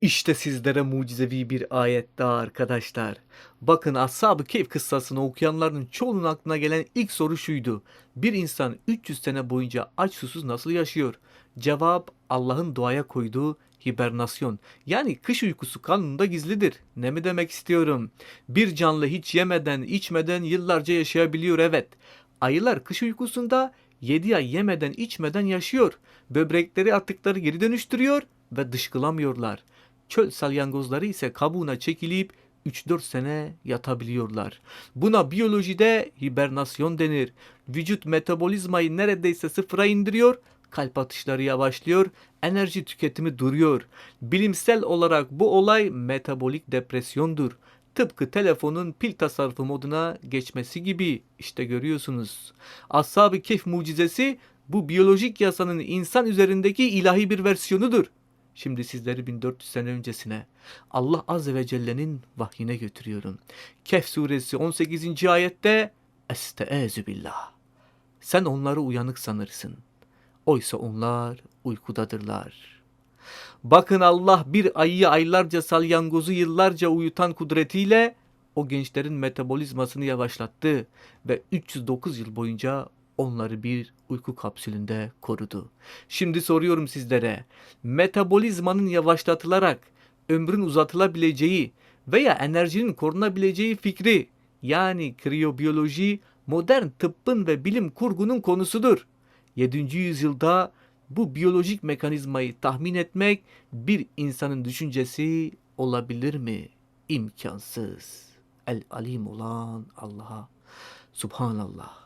İşte sizlere mucizevi bir ayet daha arkadaşlar. Bakın Ashab-ı Kehf kıssasını okuyanların çoğunun aklına gelen ilk soru şuydu. Bir insan 300 sene boyunca aç susuz nasıl yaşıyor? Cevap Allah'ın doğaya koyduğu hibernasyon. Yani kış uykusu kanunda gizlidir. Ne mi demek istiyorum? Bir canlı hiç yemeden içmeden yıllarca yaşayabiliyor evet. Ayılar kış uykusunda 7 ay yemeden içmeden yaşıyor. Böbrekleri atıkları geri dönüştürüyor ve dışkılamıyorlar. Çöl salyangozları ise kabuğuna çekilip 3-4 sene yatabiliyorlar. Buna biyolojide hibernasyon denir. Vücut metabolizmayı neredeyse sıfıra indiriyor, kalp atışları yavaşlıyor, enerji tüketimi duruyor. Bilimsel olarak bu olay metabolik depresyondur. Tıpkı telefonun pil tasarrufu moduna geçmesi gibi işte görüyorsunuz. Ashab-ı mucizesi bu biyolojik yasanın insan üzerindeki ilahi bir versiyonudur. Şimdi sizleri 1400 sene öncesine Allah Azze ve Celle'nin vahyine götürüyorum. Kehf suresi 18. ayette Estaizu billah. Sen onları uyanık sanırsın. Oysa onlar uykudadırlar. Bakın Allah bir ayıyı aylarca salyangozu yıllarca uyutan kudretiyle o gençlerin metabolizmasını yavaşlattı ve 309 yıl boyunca onları bir uyku kapsülünde korudu. Şimdi soruyorum sizlere. Metabolizmanın yavaşlatılarak ömrün uzatılabileceği veya enerjinin korunabileceği fikri yani kriyobiyoloji modern tıbbın ve bilim kurgunun konusudur. 7. yüzyılda bu biyolojik mekanizmayı tahmin etmek bir insanın düşüncesi olabilir mi? İmkansız. El alim olan Allah'a subhanallah.